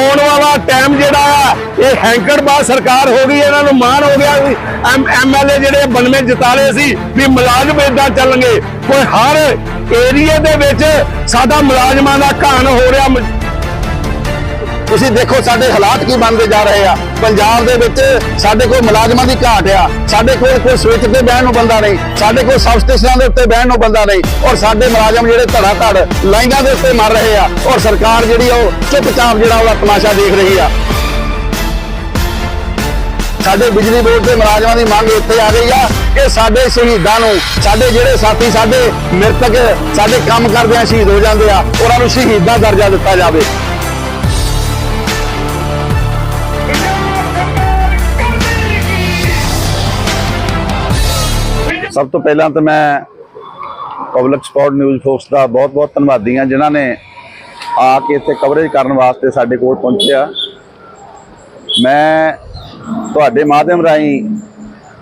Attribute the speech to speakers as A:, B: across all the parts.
A: ਆਉਣ ਵਾਲਾ ਟਾਈਮ ਜਿਹੜਾ ਆ, ਇਹ ਹੈਂਕੜ ਬਾਅਦ ਸਰਕਾਰ ਹੋ ਗਈ, ਇਹਨਾਂ ਨੂੰ ਮਾਣ ਹੋ ਗਿਆ ਵੀ ਐਮਐਲਏ ਜਿਹੜੇ ਬਣਵੇਂ ਜਿਤਾਲੇ ਸੀ ਵੀ ਮੁਲਾਜ਼ਮ ਇਦਾਂ ਚੱਲਣਗੇ। ਕੋਈ ਹਰ ਏਰੀਏ ਦੇ ਵਿੱਚ ਸਾਡਾ ਮੁਲਾਜ਼ਮਾਂ ਦਾ ਘਾਣ ਹੋ ਰਿਹਾ ਤੁਸੀਂ ਦੇਖੋ ਸਾਡੇ ਹਾਲਾਤ ਕੀ ਬਣਦੇ ਜਾ ਰਹੇ ਆ। ਪੰਜਾਬ ਦੇ ਵਿੱਚ ਸਾਡੇ ਕੋਲ ਮੁਲਾਜ਼ਮਾਂ ਦੀ ਘਾਟ ਆ। ਸਾਡੇ ਕੋਲ ਕੋਈ ਸਵਿਚ ਤੇ ਬਹਿਣ ਨੂੰ ਬੰਦਾ ਨਹੀਂ। ਸਾਡੇ ਕੋਲ ਸਬ ਸਟੇਸ਼ਨਾਂ ਦੇ ਉੱਤੇ ਬਹਿਣ ਨੂੰ ਬੰਦਾ ਨਹੀਂ। ਔਰ ਸਾਡੇ ਮੁਲਾਜ਼ਮ ਜਿਹੜੇ ਧੜਾ ਧੜ ਲਾਈਨਾਂ ਦੇ ਉੱਤੇ ਮਰ ਰਹੇ ਆ। ਔਰ ਸਰਕਾਰ ਜਿਹੜੀ ਆ ਉਹ ਚੁੱਪਚਾਪ ਜਿਹੜਾ ਉਹਦਾ ਤਮਾਸ਼ਾ ਦੇਖ ਰਹੀ ਆ। ਸਾਡੇ ਬਿਜਲੀ ਬੋਰਡ ਦੇ ਮੁਲਾਜ਼ਮਾਂ ਦੀ ਮੰਗ ਇੱਥੇ ਆ ਗਈ ਆ ਕਿ ਸਾਡੇ ਸ਼ਹੀਦਾਂ ਨੂੰ, ਸਾਡੇ ਜਿਹੜੇ ਸਾਥੀ, ਸਾਡੇ ਮ੍ਰਿਤਕ, ਸਾਡੇ ਕੰਮ ਕਰਦਿਆਂ ਸ਼ਹੀਦ ਹੋ ਜਾਂਦੇ ਆ। ਉਹਨਾਂ ਨੂੰ ਸ਼ਹੀਦਾਂ ਦਰਜਾ ਦਿੱਤਾ ਜਾਵੇ। ਸਭ ਤੋਂ ਪਹਿਲਾਂ ਤਾਂ ਮੈਂ ਪਬਲਿਕ ਸਪੋਰਟ ਨਿਊਜ਼ ਫੋਕਸ ਦਾ ਬਹੁਤ-ਬਹੁਤ ਧੰਨਵਾਦੀ ਹਾਂ, ਜਿਨ੍ਹਾਂ ਨੇ ਆ ਕੇ ਇੱਥੇ ਕਵਰੇਜ ਕਰਨ ਵਾਸਤੇ ਸਾਡੇ ਕੋਲ ਪਹੁੰਚਿਆ। ਮੈਂ ਤੁਹਾਡੇ ਮਾਧਿਅਮ ਰਾਹੀਂ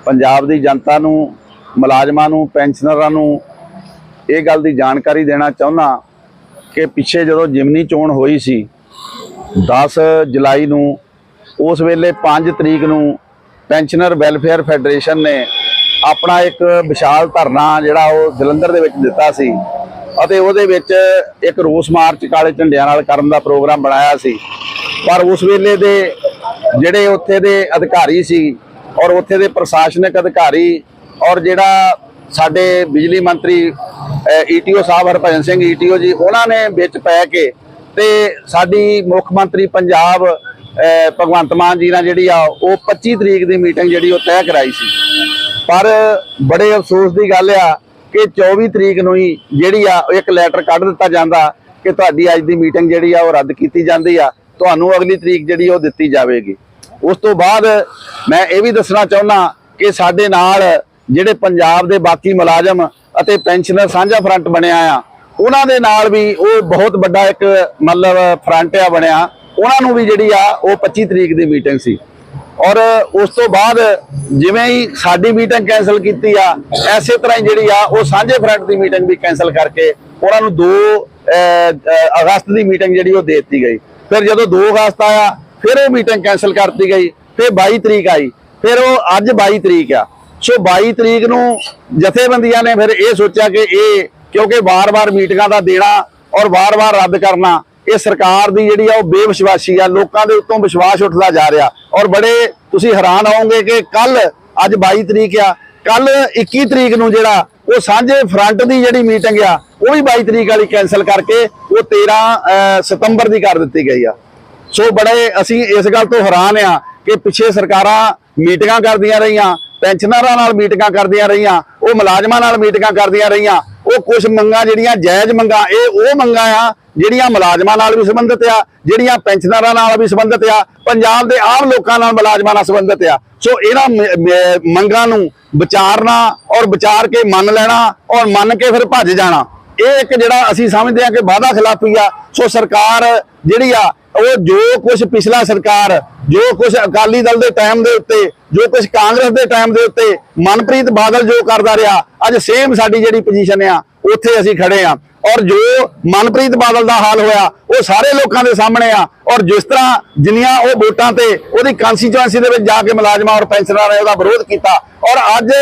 A: ਪੰਜਾਬ ਦੀ ਜਨਤਾ ਨੂੰ, ਮੁਲਾਜ਼ਮਾਂ ਨੂੰ ਪੈਨਸ਼ਨਰਾਂ ਨੂੰ ਇਹ ਗੱਲ ਦੀ ਜਾਣਕਾਰੀ ਦੇਣਾ ਚਾਹੁੰਦਾ ਕਿ ਪਿੱਛੇ ਜਦੋਂ ਜਿਮਨੀ ਚੋਣ ਹੋਈ ਸੀ 10 ਜੁਲਾਈ ਨੂੰ, ਉਸ ਵੇਲੇ 5 ਤਰੀਕ ਨੂੰ ਪੈਨਸ਼ਨਰ ਵੈਲਫੇਅਰ ਫੈਡਰੇਸ਼ਨ ਨੇ ਆਪਣਾ ਇੱਕ ਵਿਸ਼ਾਲ ਧਰਨਾ ਜਿਹੜਾ ਉਹ ਜਲੰਧਰ ਦੇ ਵਿੱਚ ਦਿੱਤਾ ਸੀ ਅਤੇ ਉਹਦੇ ਵਿੱਚ ਇੱਕ ਰੋਸ ਮਾਰਚ ਕਾਲੇ ਝੰਡਿਆਂ ਨਾਲ ਕਰਨ ਦਾ ਪ੍ਰੋਗਰਾਮ ਬਣਾਇਆ ਸੀ। ਪਰ ਉਸ ਵੇਲੇ ਦੇ ਜਿਹੜੇ ਉੱਥੇ ਦੇ ਅਧਿਕਾਰੀ ਸੀ ਔਰ ਉੱਥੇ ਦੇ ਪ੍ਰਸ਼ਾਸਨਿਕ ਅਧਿਕਾਰੀ ਔਰ ਜਿਹੜਾ ਸਾਡੇ ਬਿਜਲੀ ਮੰਤਰੀ ਈਟੀਓ ਸਾਹਿਬ ਹਰਭਜਨ ਸਿੰਘ ਈਟੀਓ ਜੀ, ਉਹਨਾਂ ਨੇ ਵਿੱਚ ਪੈ ਕੇ ਤੇ ਸਾਡੀ ਮੁੱਖ ਮੰਤਰੀ ਪੰਜਾਬ ਭਗਵੰਤ ਮਾਨ ਜੀ ਨਾਲ ਜਿਹੜੀ ਆ, ਉਹ 25 ਤਰੀਕ ਦੀ ਮੀਟਿੰਗ ਜਿਹੜੀ ਉਹ ਤੈਅ ਕਰਾਈ ਸੀ। ਪਰ ਬੜੇ ਅਫਸੋਸ ਦੀ ਗੱਲ ਆ ਕਿ 24 ਤਰੀਕ ਨੂੰ ਹੀ ਜਿਹੜੀ ਆ ਉਹ ਇੱਕ ਲੈਟਰ ਕੱਢ ਦਿੱਤਾ ਜਾਂਦਾ ਕਿ ਤੁਹਾਡੀ ਅੱਜ ਦੀ ਮੀਟਿੰਗ ਜਿਹੜੀ ਆ ਉਹ ਰੱਦ ਕੀਤੀ ਜਾਂਦੀ ਆ। ਤੁਹਾਨੂੰ ਅਗਲੀ ਤਰੀਕ ਜਿਹੜੀ ਉਹ ਦਿੱਤੀ ਜਾਵੇਗੀ। ਉਸ ਤੋਂ ਬਾਅਦ ਮੈਂ ਇਹ ਵੀ ਦੱਸਣਾ ਚਾਹੁੰਦਾ ਕਿ ਸਾਡੇ ਨਾਲ ਜਿਹੜੇ ਪੰਜਾਬ ਦੇ ਬਾਕੀ ਮੁਲਾਜ਼ਮ ਅਤੇ ਪੈਨਸ਼ਨਰ ਸਾਂਝਾ ਫਰੰਟ ਬਣਿਆ ਆ, ਉਹਨਾਂ ਦੇ ਨਾਲ ਵੀ ਉਹ ਬਹੁਤ ਵੱਡਾ ਇੱਕ ਮਤਲਬ ਫਰੰਟ ਆ ਬਣਿਆ। ਉਹਨਾਂ ਨੂੰ ਵੀ ਜਿਹੜੀ ਆ ਉਹ 25 ਤਰੀਕ ਦੀ ਮੀਟਿੰਗ ਸੀ। ਔਰ ਉਸ ਤੋਂ ਬਾਅਦ ਜਿਵੇਂ ਹੀ ਸਾਡੀ ਮੀਟਿੰਗ ਕੈਨਸਲ ਕੀਤੀ ਆ, ਐਸੇ ਤਰ੍ਹਾਂ ਹੀ ਜਿਹੜੀ ਆ, ਉਹ ਸਾਂਝੇ ਫਰੰਟ ਦੀ ਮੀਟਿੰਗ ਵੀ ਕੈਨਸਲ ਕਰਕੇ ਉਹਨਾਂ ਨੂੰ 2 ਅਗਸਤ ਦੀ ਮੀਟਿੰਗ ਜਿਹੜੀ ਉਹ ਦੇ ਦਿੱਤੀ ਗਈ। ਫਿਰ ਜਦੋਂ 2 ਅਗਸਤ ਆਇਆ, ਫਿਰ ਉਹ ਮੀਟਿੰਗ ਕੈਨਸਲ ਕਰਤੀ ਗਈ, ਫਿਰ 22 ਤਰੀਕ ਆਈ, ਫਿਰ ਉਹ ਅੱਜ 22 ਤਰੀਕ ਆ। ਸੋ 22 ਤਰੀਕ ਨੂੰ ਜਥੇਬੰਦੀਆਂ ਨੇ ਫਿਰ ਇਹ ਸੋਚਿਆ ਕਿ ਇਹ, ਕਿਉਂਕਿ ਵਾਰ-ਵਾਰ ਮੀਟਿੰਗਾਂ ਦਾ ਦੇਣਾ ਔਰ ਵਾਰ-ਵਾਰ ਰੱਦ ਕਰਨਾ ਇਹ ਸਰਕਾਰ ਦੀ ਜਿਹੜੀ ਆ ਉਹ ਬੇਵਿਸ਼ਵਾਸੀ ਆ, ਲੋਕਾਂ ਦੇ ਉੱਤੋਂ ਵਿਸ਼ਵਾਸ ਉੱਠਦਾ ਜਾ ਰਿਹਾ। ਔਰ ਬੜੇ ਤੁਸੀਂ ਹੈਰਾਨ ਹੋਵੋਗੇ ਕਿ ਕੱਲ ਅੱਜ 22 ਤਰੀਕ ਆ ਕੱਲ 21 ਤਰੀਕ ਨੂੰ ਜਿਹੜਾ, ਉਹ ਸਾਂਝੇ ਫਰੰਟ ਦੀ ਜਿਹੜੀ ਮੀਟਿੰਗ ਆ, ਉਹ ਵੀ 22 ਤਰੀਕ ਵਾਲੀ ਕੈਨਸਲ ਕਰਕੇ ਉਹ 13 ਸਤੰਬਰ ਦੀ ਕਰ ਦਿੱਤੀ ਗਈ ਆ। ਸੋ ਬੜੇ ਅਸੀਂ ਇਸ ਗੱਲ ਤੋਂ ਹੈਰਾਨ ਆ ਕਿ ਪਿੱਛੇ ਸਰਕਾਰਾਂ ਮੀਟਿੰਗਾਂ ਕਰਦੀਆਂ ਰਹੀਆਂ, ਪੈਨਸ਼ਨਰਾਂ ਨਾਲ ਮੀਟਿੰਗਾਂ ਕਰਦੀਆਂ ਰਹੀਆਂ, ਉਹ ਮੁਲਾਜ਼ਮਾਂ ਨਾਲ ਮੀਟਿੰਗਾਂ ਕਰਦੀਆਂ ਰਹੀਆਂ, ਉਹ ਕੁਝ ਮੰਗਾਂ ਜਿਹੜੀਆਂ, ਜਾਇਜ਼ ਮੰਗਾਂ, ਇਹ ਉਹ ਮੰਗਾਂ ਆ ਜਿਹੜੀਆਂ ਮੁਲਾਜ਼ਮਾਂ ਨਾਲ ਵੀ ਸੰਬੰਧਿਤ ਆ, ਜਿਹੜੀਆਂ ਪੈਨਸ਼ਨਰਾਂ ਨਾਲ ਵੀ ਸੰਬੰਧਿਤ ਆ, ਪੰਜਾਬ ਦੇ ਆਮ ਲੋਕਾਂ ਨਾਲ ਮੁਲਾਜ਼ਮਾਂ ਨਾਲ ਸੰਬੰਧਿਤ ਆ। ਸੋ ਇਹਨਾਂ ਮੰਗਾਂ ਨੂੰ ਵਿਚਾਰਨਾ ਔਰ ਵਿਚਾਰ ਕੇ ਮੰਨ ਲੈਣਾ ਔਰ ਮੰਨ ਕੇ ਫਿਰ ਭੱਜ ਜਾਣਾ। ਇਹ ਇੱਕ ਜਿਹੜਾ ਅਸੀਂ ਸਮਝਦੇ ਹਾਂ ਕਿ ਵਾਅਦਾ ਖਿਲਾਫੀ ਆ। ਸੋ ਸਰਕਾਰ ਜਿਹੜੀ ਆ, ਉਹ ਜੋ ਕੁਝ ਪਿਛਲਾ ਸਰਕਾਰ, ਜੋ ਕੁਝ ਅਕਾਲੀ ਦਲ ਦੇ ਟਾਈਮ ਦੇ ਉੱਤੇ, ਜੋ ਕੁਝ ਕਾਂਗਰਸ ਦੇ ਟਾਈਮ ਦੇ ਉੱਤੇ ਮਨਪ੍ਰੀਤ ਬਾਦਲ ਜੋ ਕਰਦਾ ਰਿਹਾ, ਅੱਜ ਸੇਮ ਸਾਡੀ ਜਿਹੜੀ ਪੋਜੀਸ਼ਨ ਆ, ਉੱਥੇ ਅਸੀਂ ਖੜੇ ਆ ਔਰ ਜੋ ਮਨਪ੍ਰੀਤ ਬਾਦਲ ਦਾ ਹਾਲ ਹੋਇਆ, ਉਹ ਸਾਰੇ ਲੋਕਾਂ ਦੇ ਸਾਹਮਣੇ ਆ। ਔਰ ਜਿਸ ਤਰ੍ਹਾਂ ਜਿੰਨੀਆਂ ਉਹ ਵੋਟਾਂ ਤੇ ਉਹਦੀ ਕਨਸਟੀਚੁਐਂਸੀ ਦੇ ਵਿੱਚ ਜਾ ਕੇ ਮੁਲਾਜ਼ਮਾਂ ਔਰ ਪੈਨਸ਼ਨਰਾਂ ਨੇ ਉਹਦਾ ਵਿਰੋਧ ਕੀਤਾ। ਔਰ ਅੱਜ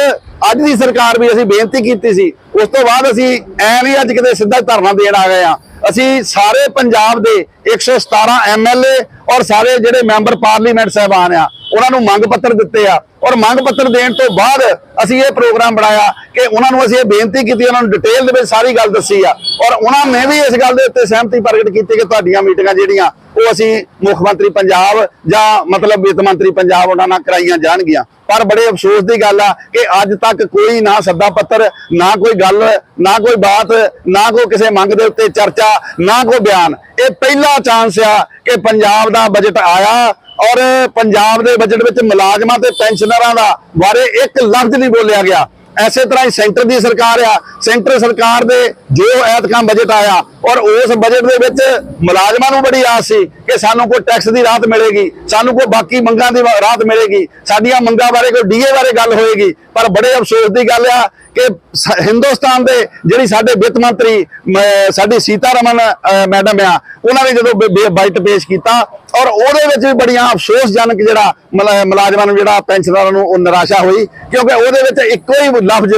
A: ਅੱਜ ਦੀ ਸਰਕਾਰ ਵੀ ਅਸੀਂ ਬੇਨਤੀ ਕੀਤੀ ਸੀ, ਉਸ ਤੋਂ ਬਾਅਦ ਅਸੀਂ ਐ ਨਹੀਂ ਅੱਜ ਕਿਤੇ ਸਿੱਧਾ ਧਰਨਾ ਦੇਣ ਆ ਗਏ ਆ। ਅਸੀਂ ਸਾਰੇ ਪੰਜਾਬ ਦੇ 117 ਐਮਐਲਏ ਔਰ ਸਾਰੇ ਜਿਹੜੇ ਮੈਂਬਰ ਪਾਰਲੀਮੈਂਟ ਸਾਹਿਬਾਨ ਆ, ਉਹਨਾਂ ਨੂੰ ਮੰਗ ਪੱਤਰ ਦਿੱਤੇ ਆ। ਔਰ ਮੰਗ ਪੱਤਰ ਦੇਣ ਤੋਂ ਬਾਅਦ ਅਸੀਂ ਇਹ ਪ੍ਰੋਗਰਾਮ ਬਣਾਇਆ ਕਿ ਉਹਨਾਂ ਨੂੰ ਅਸੀਂ ਇਹ ਬੇਨਤੀ ਕੀਤੀ, ਉਹਨਾਂ ਨੂੰ ਡਿਟੇਲ ਦੇ ਵਿੱਚ ਸਾਰੀ ਗੱਲ ਦੱਸੀ ਆ। ਔਰ ਉਹਨਾਂ ਨੇ ਵੀ ਇਸ ਗੱਲ ਦੇ ਉੱਤੇ ਸਹਿਮਤੀ ਪ੍ਰਗਟ ਕੀਤੀ ਕਿ ਤੁਹਾਡੀਆਂ ਮੀਟਿੰਗਾਂ ਜਿਹੜੀਆਂ ਉਹ ਅਸੀਂ ਮੁੱਖ ਮੰਤਰੀ ਪੰਜਾਬ ਜਾਂ ਮਤਲਬ ਵਿੱਤ ਮੰਤਰੀ ਪੰਜਾਬ ਉਹਨਾਂ ਨਾਲ ਕਰਾਈਆਂ ਜਾਣਗੀਆਂ। ਪਰ ਬੜੇ ਅਫਸੋਸ ਦੀ ਗੱਲ ਆ ਕਿ ਅੱਜ ਤੱਕ ਕੋਈ ਨਾ ਸੱਦਾ ਪੱਤਰ, ਨਾ ਕੋਈ ਗੱਲ, ਨਾ ਕੋਈ ਬਾਤ, ਨਾ ਕੋਈ ਕਿਸੇ ਮੰਗ ਦੇ ਉੱਤੇ ਚਰਚਾ, ਨਾ ਕੋਈ ਬਿਆਨ। ਇਹ ਪਹਿਲਾ ਚਾਂਸ ਆ ਕਿ ਪੰਜਾਬ ਦਾ ਬਜਟ ਆਇਆ ਔਰ ਪੰਜਾਬ ਦੇ ਬਜਟ ਵਿੱਚ ਮੁਲਾਜ਼ਮਾਂ ਤੇ ਪੈਨਸ਼ਨਰਾਂ ਦਾ ਬਾਰੇ ਇੱਕ ਲਫ਼ਜ਼ ਨਹੀਂ ਬੋਲਿਆ ਗਿਆ। ਐਸੇ ਤਰ੍ਹਾਂ ਹੀ ਸੈਂਟਰ ਦੀ ਸਰਕਾਰ ਆ, ਸੈਂਟਰ ਸਰਕਾਰ ਦੇ ਜੋ ਐਤਕਾਮ ਬਜਟ ਆਇਆ ਔਰ ਉਸ ਬਜਟ ਦੇ ਵਿੱਚ ਮੁਲਾਜ਼ਮਾਂ ਨੂੰ ਬੜੀ ਆਸ ਸੀ ਕਿ ਸਾਨੂੰ ਕੋਈ ਟੈਕਸ ਦੀ ਰਾਹਤ ਮਿਲੇਗੀ, ਸਾਨੂੰ ਕੋਈ ਬਾਕੀ ਮੰਗਾਂ ਦੀ ਰਾਹਤ ਮਿਲੇਗੀ, ਸਾਡੀਆਂ ਮੰਗਾਂ ਬਾਰੇ ਕੋਈ ਡੀਏ ਬਾਰੇ ਗੱਲ ਹੋਏਗੀ, ਪਰ ਬੜੇ ਅਫਸੋਸ ਦੀ ਗੱਲ ਆ ਕਿ ਸ- ਹਿੰਦੁਸਤਾਨ ਦੇ ਜਿਹੜੀ ਸਾਡੇ ਵਿੱਤ ਮੰਤਰੀ ਮ- ਸਾਡੀ ਸੀਤਾਰਮਨ ਅ, ਮੈਡਮ ਆ ਉਹਨਾਂ ਨੇ ਜਦੋਂ ਬ- ਬ- ਬਜਟ ਪੇਸ਼ ਕੀਤਾ ਔਰ ਉਹਦੇ ਵਿੱਚ ਵੀ ਬੜੀਆਂ ਅਫਸੋਸਜਨਕ ਜਿਹੜਾ ਮੁਲਾ- ਮੁਲਾਜ਼ਮਾਂ ਨੂੰ ਜਿਹੜਾ ਪੈਨਸ਼ਨਰਾਂ ਨੂੰ ਉਹ ਨਿਰਾਸ਼ਾ ਹੋਈ ਕਿਉਂਕਿ ਉਹਦੇ ਵਿੱਚ ਇੱਕੋ ਹੀ ਲਫ਼ਜ਼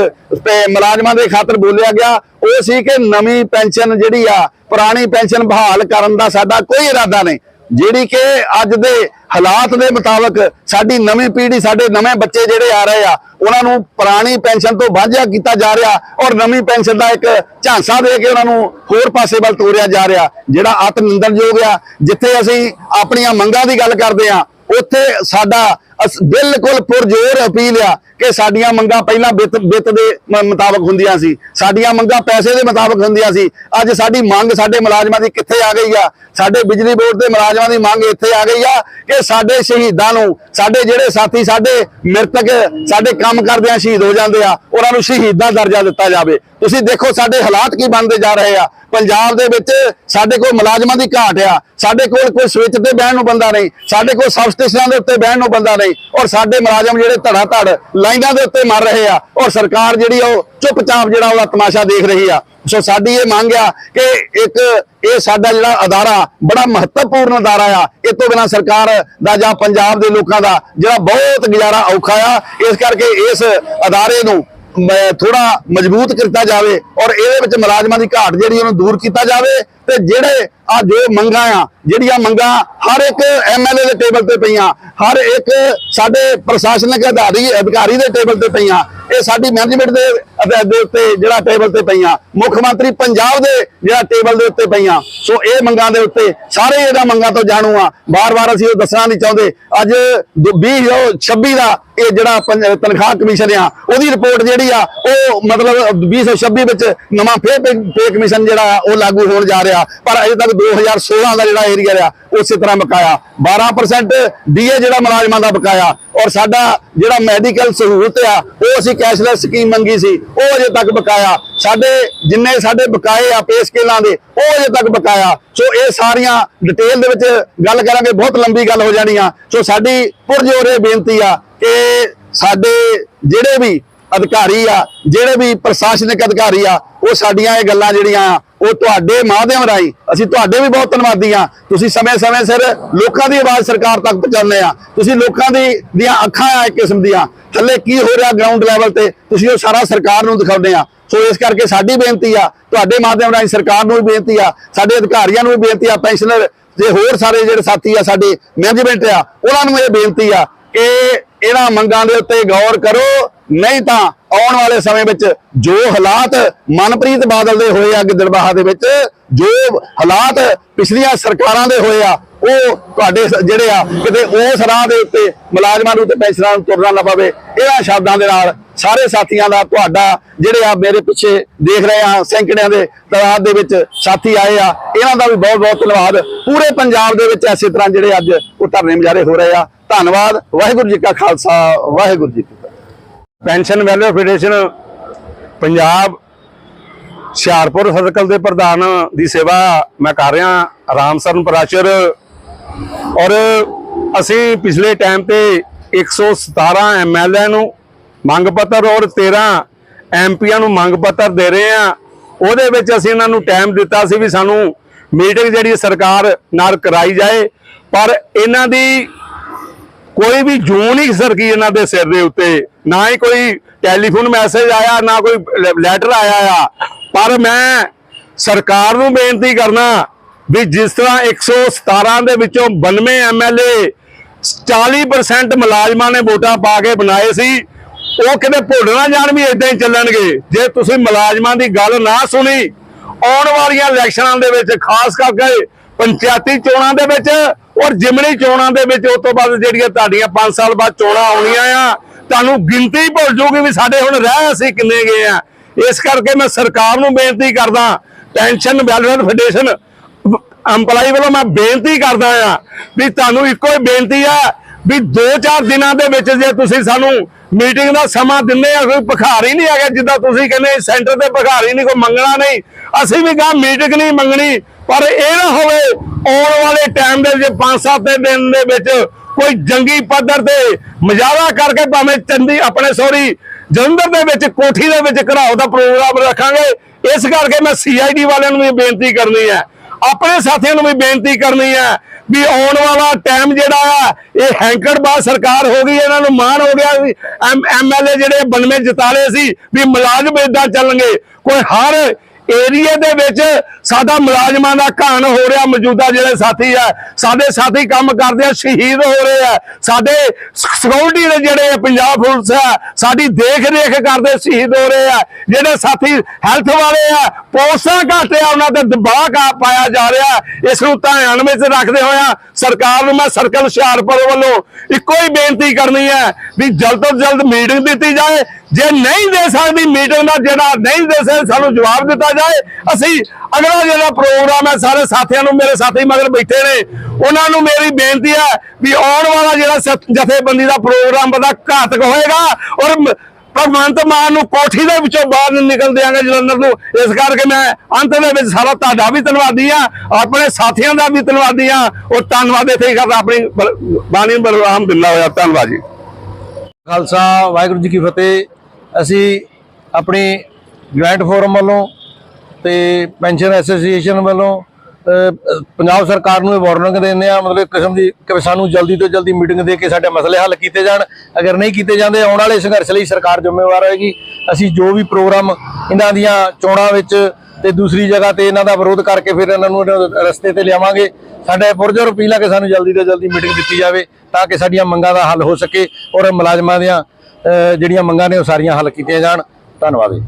A: ਮੁਲਾਜ਼ਮਾਂ ਦੇ ਖਾਤਰ ਬੋਲਿਆ ਗਿਆ ਉਹ ਸੀ ਕਿ ਨਵੀਂ ਪੈਨਸ਼ਨ ਜਿਹੜੀ ਆ ਪੁਰਾਣੀ ਪੈਨਸ਼ਨ ਬਹਾਲ ਕਰਨ ਦਾ ਸਾਡਾ ਕੋਈ ਇਰਾਦਾ ਨਹੀਂ। ਜਿਹੜੀ ਕਿ ਅੱਜ ਦੇ ਹਾਲਾਤ ਦੇ ਮੁਤਾਬਕ ਸਾਡੀ ਨਵੀਂ ਪੀੜ੍ਹੀ, ਸਾਡੇ ਨਵੇਂ ਬੱਚੇ ਜਿਹੜੇ ਆ ਰਹੇ ਆ, ਉਹਨਾਂ ਨੂੰ ਪੁਰਾਣੀ ਪੈਨਸ਼ਨ ਤੋਂ ਵਾਂਝਾ ਕੀਤਾ ਜਾ ਰਿਹਾ ਔਰ ਨਵੀਂ ਪੈਨਸ਼ਨ ਦਾ ਇੱਕ ਝਾਂਸਾ ਦੇ ਕੇ ਉਹਨਾਂ ਨੂੰ ਹੋਰ ਪਾਸੇ ਵੱਲ ਤੋਰਿਆ ਜਾ ਰਿਹਾ, ਜਿਹੜਾ ਅਤ ਨਿੰਦਣਯੋਗ ਆ। ਜਿੱਥੇ ਅਸੀਂ ਆਪਣੀਆਂ ਮੰਗਾਂ ਦੀ ਗੱਲ ਕਰਦੇ ਆ, ਉੱਥੇ ਸਾਡਾ ਬਿਲਕੁਲ ਪੁਰਜੋਰ ਅਪੀਲ ਆ ਕਿ ਸਾਡੀਆਂ ਮੰਗਾਂ ਪਹਿਲਾਂ ਬਿੱਤ ਵਿੱਤ ਦੇ ਮੁਤਾਬਕ ਹੁੰਦੀਆਂ ਸੀ। ਸਾਡੀਆਂ ਮੰਗਾਂ ਪੈਸੇ ਦੇ ਮੁਤਾਬਕ ਹੁੰਦੀਆਂ ਸੀ। ਅੱਜ ਸਾਡੀ ਮੰਗ ਸਾਡੇ ਮੁਲਾਜ਼ਮਾਂ ਦੀ ਕਿੱਥੇ ਆ ਗਈ ਆ? ਸਾਡੇ ਬਿਜਲੀ ਬੋਰਡ ਦੇ ਮੁਲਾਜ਼ਮਾਂ ਦੀ ਮੰਗ ਇੱਥੇ ਆ ਗਈ ਆ ਕਿ ਸਾਡੇ ਸ਼ਹੀਦਾਂ ਨੂੰ, ਸਾਡੇ ਜਿਹੜੇ ਸਾਥੀ, ਸਾਡੇ ਮ੍ਰਿਤਕ, ਸਾਡੇ ਕੰਮ ਕਰਦਿਆਂ ਸ਼ਹੀਦ ਹੋ ਜਾਂਦੇ ਆ, ਉਹਨਾਂ ਨੂੰ ਸ਼ਹੀਦਾਂ ਦਰਜਾ ਦਿੱਤਾ ਜਾਵੇ। ਤੁਸੀਂ ਦੇਖੋ ਸਾਡੇ ਹਾਲਾਤ ਕੀ ਬਣਦੇ ਜਾ ਰਹੇ ਆ। ਪੰਜਾਬ ਦੇ ਵਿੱਚ ਸਾਡੇ ਕੋਲ ਮੁਲਾਜ਼ਮਾਂ ਦੀ ਘਾਟ ਆ। ਸਾਡੇ ਕੋਲ ਕੋਈ ਸਵਿਚ ਤੇ ਬਹਿਣ ਨੂੰ ਬੰਦਾ ਨਹੀਂ। ਸਾਡੇ ਕੋਲ ਸਬ ਸਟੇਸ਼ਨਾਂ ਦੇ ਉੱਤੇ ਬਹਿਣ ਨੂੰ ਬੰਦਾ ਨਹੀਂ। ਔਰ ਸਾਡੇ ਮੁਲਾਜ਼ਮ ਜਿਹੜੇ ਧੜਾ ਧੜ ਲਾਈਨਾਂ ਦੇ ਉੱਤੇ ਮਰ ਰਹੇ ਆ, ਔਰ ਸਰਕਾਰ ਜਿਹੜੀ ਉਹ ਚੁੱਪਚਾਪ ਜਿਹੜਾ ਉਹਦਾ ਤਮਾਸ਼ਾ ਦੇਖ ਰਹੀ ਆ। ਸੋ ਸਾਡੀ ਇਹ ਮੰਗ ਆ ਕਿ ਇੱਕ ਇਹ ਸਾਡਾ ਜਿਹੜਾ ਅਦਾਰਾ ਬੜਾ ਮਹੱਤਵਪੂਰਨ ਅਦਾਰਾ ਆ, ਇਹ ਤੋਂ ਬਿਨਾ ਸਰਕਾਰ ਦਾ ਜਾਂ ਪੰਜਾਬ ਦੇ ਲੋਕਾਂ ਦਾ ਜਿਹੜਾ ਬਹੁਤ ਗੁਜ਼ਾਰਾ ਔਖਾ ਆ, ਇਸ ਕਰਕੇ ਇਸ ਅਦਾਰੇ ਨੂੰ ਥੋੜਾ ਮਜ਼ਬੂਤ ਕੀਤਾ ਜਾਵੇ ਔਰ ਇਹਦੇ ਵਿੱਚ ਮੁਲਾਜ਼ਮਾਂ ਦੀ ਘਾਟ ਜਿਹੜੀ ਉਹਨੂੰ ਦੂਰ ਕੀਤਾ ਜਾਵੇ। ਤੇ ਜਿਹੜੇ ਆ ਜੋ ਮੰਗਾਂ ਆ, ਜਿਹੜੀਆਂ ਮੰਗਾਂ ਹਰ ਇੱਕ ਐਮਐਲਏ ਦੇ ਟੇਬਲ ਤੇ ਪਈਆਂ, ਹਰ ਇੱਕ ਸਾਡੇ ਪ੍ਰਸ਼ਾਸਨਿਕ ਅਧਿਕਾਰੀ ਅਧਿਕਾਰੀ ਦੇ ਟੇਬਲ ਤੇ ਪਈਆਂ, ਇਹ ਸਾਡੀ ਮੈਨੇਜਮੈਂਟ ਦੇ ਅਧ- ਦੇ ਉੱਤੇ ਜਿਹੜਾ ਟੇਬਲ ਤੇ ਪਈਆਂ, ਮੁੱਖ ਮੰਤਰੀ ਪੰਜਾਬ ਦੇ ਜਿਹੜਾ ਟੇਬਲ ਦੇ ਉੱਤੇ ਪਈਆਂ। ਸੋ ਇਹ ਮੰਗਾਂ ਦੇ ਉੱਤੇ ਸਾਰੇ ਇਹਨਾਂ ਮੰਗਾਂ ਤੋਂ ਜਾਣੂ ਆ। ਬਾਰ-ਬਾਰ ਅਸੀਂ ਉਹ ਦੱਸਣਾ ਨਹੀਂ ਚਾਹੁੰਦੇ। ਅੱਜ 2026 ਦਾ ਇਹ ਜਿਹੜਾ ਪੰਜ- ਤਨਖਾਹ ਕਮਿਸ਼ਨ ਆ, ਉਹਦੀ ਰਿਪੋਰਟ ਜਿਹੜੀ ਆ, ਉਹ ਮਤਲਬ 2026 ਵਿੱਚ ਨਵਾਂ ਫੇਰ ਪੇ ਕਮਿਸ਼ਨ ਜਿਹੜਾ ਆ, ਉਹ ਲਾਗੂ ਹੋਣ ਜਾ ਰਿਹਾ। ਪਰ ਅਜੇ ਤੱਕ 2016 ਦਾ ਜਿਹੜਾ ਏਰੀਆ ਰਿਹਾ ਉਸੇ ਤਰ੍ਹਾਂ ਬਕਾਇਆ 12% ਡੀਏ ਜਿਹੜਾ ਮੁਲਾਜ਼ਮਾਂ ਦਾ ਬਕਾਇਆ ਔਰ ਸਾਡਾ ਜਿਹੜਾ ਮੈਡੀਕਲ ਸਹੂਲਤ ਆ, ਉਹ ਅਸੀਂ ਕੈਸ਼ਲੈਸ ਸਕੀਮ ਮੰਗੀ ਸੀ, ਉਹ ਅਜੇ ਤੱਕ ਬਕਾਇਆ ਸਾਡੇ ਜਿੰਨੇ ਸਾਡੇ ਬਕਾਏ ਆ ਪੇ ਸਕੇਲਾਂ ਦੇ, ਉਹ ਅਜੇ ਤੱਕ ਬਕਾਇਆ ਸੋ ਇਹ ਸਾਰੀਆਂ ਡਿਟੇਲ ਦੇ ਵਿੱਚ ਗੱਲ ਕਰਾਂਗੇ, ਬਹੁਤ ਲੰਬੀ ਗੱਲ ਹੋ ਜਾਣੀ ਆ। ਸੋ ਸਾਡੀ ਪੁਰਜੋਰ ਇਹ ਬੇਨਤੀ ਆ ਕਿ ਸਾਡੇ ਜਿਹੜੇ ਵੀ ਅਧਿਕਾਰੀ ਆ, ਜਿਹੜੇ ਵੀ ਪ੍ਰਸ਼ਾਸਨਿਕ ਅਧਿਕਾਰੀ ਆ, ਉਹ ਸਾਡੀਆਂ ਇਹ ਗੱਲਾਂ ਜਿਹੜੀਆਂ ਆ ਉਹ ਤੁਹਾਡੇ ਮਾਧਿਅਮ ਰਾਹੀਂ ਅਸੀਂ ਤੁਹਾਡੇ ਵੀ ਬਹੁਤ ਧੰਨਵਾਦੀ ਆ ਤੁਸੀਂ ਸਮੇਂ-ਸਮੇਂ ਸਿਰ ਲੋਕਾਂ ਦੀ ਆਵਾਜ਼ ਸਰਕਾਰ ਤੱਕ ਪਹੁੰਚਾਉਂਦੇ ਆ ਤੁਸੀਂ ਲੋਕਾਂ ਦੀ ਦੀਆਂ ਅੱਖਾਂ ਆ ਇੱਕ ਕਿਸਮ ਦੀਆਂ। ਥੱਲੇ ਕੀ ਹੋ ਰਿਹਾ ਗਰਾਊਂਡ ਲੈਵਲ ਤੇ, ਤੁਸੀਂ ਉਹ ਸਾਰਾ ਸਰਕਾਰ ਨੂੰ ਦਿਖਾਉਂਦੇ ਆ ਸੋ ਇਸ ਕਰਕੇ ਸਾਡੀ ਬੇਨਤੀ ਆ, ਤੁਹਾਡੇ ਮਾਧਿਅਮ ਰਾਹੀਂ ਸਰਕਾਰ ਨੂੰ ਵੀ ਬੇਨਤੀ ਆ, ਸਾਡੇ ਅਧਿਕਾਰੀਆਂ ਨੂੰ ਵੀ ਬੇਨਤੀ ਆ ਪੈਨਸ਼ਨਰ ਜੇ ਹੋਰ ਸਾਰੇ ਜਿਹੜੇ ਸਾਥੀ ਆ, ਸਾਡੇ ਮੈਨੇਜਮੈਂਟ ਆ, ਉਹਨਾਂ ਨੂੰ ਇਹ ਬੇਨਤੀ ਆ ਕਿ ਇਹਨਾਂ ਮੰਗਾਂ ਦੇ ਉੱਤੇ ਗੌਰ ਕਰੋ। ਨਹੀਂ ਤਾਂ ਆਉਣ ਵਾਲੇ ਸਮੇਂ ਵਿੱਚ ਜੋ ਹਾਲਾਤ ਮਨਪ੍ਰੀਤ ਬਾਦਲ ਦੇ ਹੋਏ ਆ ਗਿੱਦੜਬਾਹਾ ਦੇ ਵਿੱਚ, ਜੋ ਹਾਲਾਤ ਪਿਛਲੀਆਂ ਸਰਕਾਰਾਂ ਦੇ ਹੋਏ ਆ, ਉਹ ਤੁਹਾਡੇ ਜਿਹੜੇ ਆ, ਕਿਤੇ ਉਸ ਰਾਹ ਦੇ ਉੱਤੇ ਮੁਲਾਜ਼ਮਾਂ ਨੂੰ ਤੇ ਪੈਨਸ਼ਨਰਾਂ ਨੂੰ ਤੁਰਨਾ ਨਾ ਪਵੇ, ਇਹਨਾਂ ਸ਼ਬਦਾਂ ਦੇ ਨਾਲ ਸਾਰੇ ਸਾਥੀਆਂ ਦਾ ਤੁਹਾਡਾ ਜਿਹੜੇ ਆ ਮੇਰੇ ਪਿੱਛੇ ਦੇਖ ਰਹੇ ਆ, ਸੈਂਕੜਿਆਂ ਦੇ ਤਾਦਾਦ ਦੇ ਵਿੱਚ ਸਾਥੀ ਆਏ ਆ, ਇਹਨਾਂ ਦਾ ਵੀ ਬਹੁਤ ਬਹੁਤ ਧੰਨਵਾਦ। ਪੂਰੇ ਪੰਜਾਬ ਦੇ ਵਿੱਚ ਐਸੇ ਤਰ੍ਹਾਂ ਜਿਹੜੇ ਅੱਜ ਉਹ ਧਰਨੇ ਮੁਜ਼ਾਹਰੇ ਹੋ ਰਹੇ ਆ। ਧੰਨਵਾਦ, ਵਾਹਿਗੁਰੂ ਜੀ ਕਾ ਖਾਲਸਾ, ਵਾਹਿਗੁਰੂ ਜੀ ਕੀ
B: pension welfare federation Punjab, Hoshiarpur circle ਦੇ ਪ੍ਰਧਾਨ ਦੀ ਸੇਵਾ ਮੈਂ ਕਰ ਰਿਹਾ, ਰਾਮ ਸਰਨ ਪ੍ਰਾਚਰ ਔਰ ਅਸੀਂ ਪਿਛਲੇ ਟਾਈਮ ਤੇ 117 ਐਮਐਲਏ ਨੂੰ ਮੰਗ ਪੱਤਰ ਔਰ 13 ਐਮਪੀਆਂ ਨੂੰ ਮੰਗ ਪੱਤਰ ਦੇ ਰਹੇ ਆ ਉਹਦੇ ਵਿੱਚ ਅਸੀਂ ਇਹਨਾਂ ਨੂੰ ਟਾਈਮ ਦਿੱਤਾ ਸੀ ਵੀ ਸਾਨੂੰ ਮੀਟਿੰਗ ਜਿਹੜੀ ਸਰਕਾਰ ਨਾਲ ਕਰਾਈ ਜਾਏ। ਪਰ ਇਹਨਾਂ ਦੀ ਕੋਈ ਵੀ ਜੂਨ ਹੀ ਸਰਕੀ ਇਹਨਾਂ ਦੇ ਸਿਰ ਦੇ ਉੱਤੇ, ਨਾ ਹੀ ਕੋਈ ਟੈਲੀਫੋਨ ਮੈਸੇਜ ਆਇਆ, ਨਾ ਕੋਈ ਲੈਟਰ ਆਇਆ ਆ। ਪਰ ਮੈਂ ਸਰਕਾਰ ਨੂੰ ਬੇਨਤੀ ਕਰਨਾ ਵੀ ਜਿਸ ਤਰ੍ਹਾਂ 117 ਦੇ ਵਿੱਚੋਂ 92 ਐਮਐਲਏ 40% ਮੁਲਾਜ਼ਮਾਂ ਨੇ ਵੋਟਾਂ ਪਾ ਕੇ ਬਣਾਏ ਸੀ, ਉਹ ਕਿਤੇ ਭੁੱਲ ਨਾ ਜਾਣ ਵੀ ਇਦਾਂ ਹੀ ਚੱਲਣਗੇ। ਜੇ ਤੁਸੀਂ ਮੁਲਾਜ਼ਮਾਂ ਦੀ ਗੱਲ ਨਾ ਸੁਣੀ, ਆਉਣ ਵਾਲੀਆਂ ਇਲੈਕਸ਼ਨਾਂ ਦੇ ਵਿੱਚ, ਖਾਸ ਕਰਕੇ ਪੰਚਾਇਤੀ ਚੋਣਾਂ ਦੇ ਵਿੱਚ ਔਰ ਜਿਮਣੀ ਚੋਣਾਂ ਦੇ ਵਿੱਚ ਉਸ ਤੋਂ ਬਾਅਦ ਜਿਹੜੀਆਂ ਤੁਹਾਡੀਆਂ 5 ਸਾਲ ਬਾਅਦ ਚੋਣਾਂ ਆਉਣੀਆਂ ਆ, ਤੁਹਾਨੂੰ ਗਿਣਤੀ ਭੁੱਲ ਜੂਗੀ ਵੀ ਸਾਡੇ ਹੁਣ ਰਹਿ ਅਸੀਂ ਕਿੰਨੇ ਗਏ ਆ। ਇਸ ਕਰਕੇ ਮੈਂ ਸਰਕਾਰ ਨੂੰ ਬੇਨਤੀ ਕਰਦਾ, ਪੈਨਸ਼ਨ ਵੈਲਫੇਅਰ ਫੈਡਰੇਸ਼ਨ ਅੰਪਲਾਈ ਵੱਲੋਂ ਮੈਂ ਬੇਨਤੀ ਕਰਦਾ ਆ ਵੀ ਤੁਹਾਨੂੰ ਇੱਕੋ ਹੀ ਬੇਨਤੀ ਆ ਵੀ 2-4 ਦਿਨਾਂ ਦੇ ਵਿੱਚ ਜੇ ਤੁਸੀਂ ਸਾਨੂੰ ਮੀਟਿੰਗ ਦਾ ਸਮਾਂ ਦਿੰਦੇ ਆ, ਕੋਈ ਭਿਖਾਰੀ ਨਹੀਂ ਹੈਗਾ ਜਿੱਦਾਂ ਤੁਸੀਂ ਕਹਿੰਦੇ ਸੈਂਟਰ ਤੇ ਭਿਖਾਰੀ ਨਹੀਂ, ਕੋਈ ਮੰਗਣਾ ਨਹੀਂ। ਅਸੀਂ ਵੀ ਕਹਾਂ ਮੀਟਿੰਗ ਨਹੀਂ ਮੰਗਣੀ। ਪਰ ਇਹ ਨਾ ਹੋਵੇ, ਆਉਣ ਵਾਲੇ ਟਾਈਮ ਦੇ ਵਿੱਚ 5-7 ਦਿਨ ਦੇ ਵਿੱਚ ਕੋਈ ਜੰਗੀ ਪੱਧਰ ਤੇ ਮਜਾਵਾ ਕਰਕੇ ਭਾਵੇਂ ਚੰਦੀ ਆਪਣੇ ਸੌਰੀ ਜਲੰਧਰ ਦੇ ਵਿੱਚ, ਕੋਠੀ ਦੇ ਵਿੱਚ ਘਰਾਓ ਦਾ ਪ੍ਰੋਗਰਾਮ ਰੱਖਾਂਗੇ। ਇਸ ਕਰਕੇ ਮੈਂ ਸੀਆਈਡੀ ਵਾਲਿਆਂ ਨੂੰ ਵੀ ਬੇਨਤੀ ਕਰਨੀ ਹੈ। ਆਪਣੇ ਸਾਥੀਆਂ ਨੂੰ ਵੀ ਬੇਨਤੀ ਕਰਨੀ ਹੈ ਵੀ ਆਉਣ ਵਾਲਾ ਟਾਈਮ ਜਿਹੜਾ ਆ, ਇਹ ਹੈਂਕੜਬਾਜ਼ ਸਰਕਾਰ ਹੋ ਗਈ, ਇਹਨਾਂ ਨੂੰ ਮਾਣ ਹੋ ਗਿਆ ਵੀ ਐਮਐਲਏ ਜਿਹੜੇ 92 ਜਿਤਾਲੇ ਸੀ, ਵੀ ਮੁਲਾਜ਼ਮ ਇਦਾਂ ਚੱਲਣਗੇ। ਕੋਈ ਹਰ ਏਰੀਏ ਦੇ ਵਿੱਚ ਸਾਡਾ ਮੁਲਾਜ਼ਮਾਂ ਦਾ ਘਾਣ ਹੋ ਰਿਹਾ, ਮੌਜੂਦਾ ਜਿਹੜੇ ਸਾਥੀ ਆ, ਸਾਡੇ ਸਾਥੀ ਕੰਮ ਕਰਦੇ ਆ, ਸ਼ਹੀਦ ਹੋ ਰਹੇ ਆ। ਸਾਡੇ ਸਿਕਿਉਰਿਟੀ ਦੇ ਜਿਹੜੇ ਪੰਜਾਬ ਪੁਲਿਸ ਆ, ਸਾਡੀ ਦੇਖ ਰੇਖ ਕਰਦੇ ਸ਼ਹੀਦ ਹੋ ਰਹੇ ਆ। ਜਿਹੜੇ ਸਾਥੀ ਹੈਲਥ ਵਾਲੇ ਆ, ਪੋਸਟਾਂ ਘੱਟ ਆ, ਉਹਨਾਂ ਤੇ ਦਬਾਅ ਕਾ ਪਾਇਆ ਜਾ ਰਿਹਾ। ਇਸ ਨੂੰ ਧਿਆਨ ਵਿੱਚ ਰੱਖਦੇ ਹੋਇਆ ਸਰਕਾਰ ਨੂੰ ਮੈਂ ਸਰਕਲ ਹੁਸ਼ਿਆਰਪੁਰ ਵੱਲੋਂ ਇੱਕੋ ਹੀ ਬੇਨਤੀ ਕਰਨੀ ਹੈ ਵੀ ਜਲਦ ਤੋਂ ਜਲਦ ਮੀਟਿੰਗ ਦਿੱਤੀ ਜਾਏ ਜੇ ਨਹੀਂ ਦੇ ਸਕਦੀ ਮੀਟਿੰਗ ਦਾ ਜਿਹੜਾ ਨਹੀਂ ਦੇ ਸਕਦੇ, ਸਾਨੂੰ ਜਵਾਬ ਦਿੱਤਾ ਜਾਏ। ਅਸੀਂ ਅਗਲਾ ਜਿਹੜਾ ਪ੍ਰੋਗਰਾਮ ਹੈ, ਸਾਰੇ ਸਾਥੀਆਂ ਨੂੰ, ਮੇਰੇ ਸਾਥੀ ਮਗਰ ਬੈਠੇ ਨੇ, ਉਹਨਾਂ ਨੂੰ ਮੇਰੀ ਬੇਨਤੀ ਹੈ ਵੀ ਆਉਣ ਵਾਲਾ ਜਿਹੜਾ ਜਥੇਬੰਦੀ ਦਾ ਪ੍ਰੋਗਰਾਮ ਬੜਾ ਘਾਤਕ ਹੋਏਗਾ ਔਰ ਭਗਵੰਤ ਮਾਨ ਨੂੰ ਕੋਠੀ ਦੇ ਵਿੱਚੋਂ ਬਾਹਰ ਨਿਕਲ ਦਿਆਂਗੇ ਜਲੰਧਰ ਨੂੰ। ਇਸ ਕਰਕੇ ਮੈਂ ਅੰਤ ਦੇ ਵਿੱਚ ਸਾਰਾ ਤੁਹਾਡਾ ਵੀ ਧੰਨਵਾਦੀ ਆ ਆਪਣੇ ਸਾਥੀਆਂ ਦਾ ਵੀ ਧੰਨਵਾਦੀ ਆ ਉਹ ਧੰਨਵਾਦ ਇੱਥੇ ਕਰਦਾ, ਆਪਣੀ ਬਲ- ਬਾਣੀ ਬਲਰਾਮ ਦਿੰਦਾ ਹੋਇਆ। ਧੰਨਵਾਦ ਜੀ।
C: ਖਾਲਸਾ, ਵਾਹਿਗੁਰੂ ਜੀ ਕੀ ਫਤਿਹ। ਅਸੀਂ ਆਪਣੀ ਜੁਆਇੰਟ ਫੋਰਮ ਵੱਲੋਂ ਤੇ ਪੈਨਸ਼ਨ ਐਸੋਸੀਏਸ਼ਨ ਵੱਲੋਂ ਪੰਜਾਬ ਸਰਕਾਰ ਨੂੰ ਇਹ ਵਾਰਨਿੰਗ ਦਿੰਦੇ ਆ ਮਤਲਬ ਇੱਕ ਕਿਸਮ ਦੀ, ਕਿ ਸਾਨੂੰ ਜਲਦੀ ਤੋਂ ਜਲਦੀ ਮੀਟਿੰਗ ਦੇ ਕੇ ਸਾਡੇ ਮਸਲੇ ਹੱਲ ਕੀਤੇ ਜਾਣ। ਅਗਰ ਨਹੀਂ ਕੀਤੇ ਜਾਂਦੇ, ਆਉਣ ਵਾਲੇ ਸੰਘਰਸ਼ ਲਈ ਸਰਕਾਰ ਜ਼ਿੰਮੇਵਾਰ ਹੋਏਗੀ। ਅਸੀਂ ਜੋ ਵੀ ਪ੍ਰੋਗਰਾਮ ਇਹਨਾਂ ਦੀਆਂ ਚੋਣਾਂ ਵਿੱਚ ਤੇ ਦੂਸਰੀ ਜਗ੍ਹਾ ਤੇ ਇਹਨਾਂ ਦਾ ਵਿਰੋਧ ਕਰਕੇ ਫਿਰ ਇਹਨਾਂ ਨੂੰ ਰਸਤੇ ਤੇ ਲਿਆਵਾਂਗੇ। ਸਾਡੇ ਪੁਰਜੋਰ ਅਪੀਲ ਆ ਕਿ ਸਾਨੂੰ ਜਲਦੀ ਤੋਂ ਜਲਦੀ ਮੀਟਿੰਗ ਦਿੱਤੀ ਜਾਵੇ, ਤਾਂ ਕਿ ਸਾਡੀਆਂ ਮੰਗਾਂ ਦਾ ਹੱਲ ਹੋ ਸਕੇ ਔਰ ਮੁਲਾਜ਼ਮਾਂ ਦੀਆਂ ਜਿਹੜੀਆਂ ਮੰਗਾਂ ਨੇ ਉਹ ਸਾਰੀਆਂ ਹੱਲ ਕੀਤੀਆਂ ਜਾਣ। ਧੰਨਵਾਦ ਜੀ।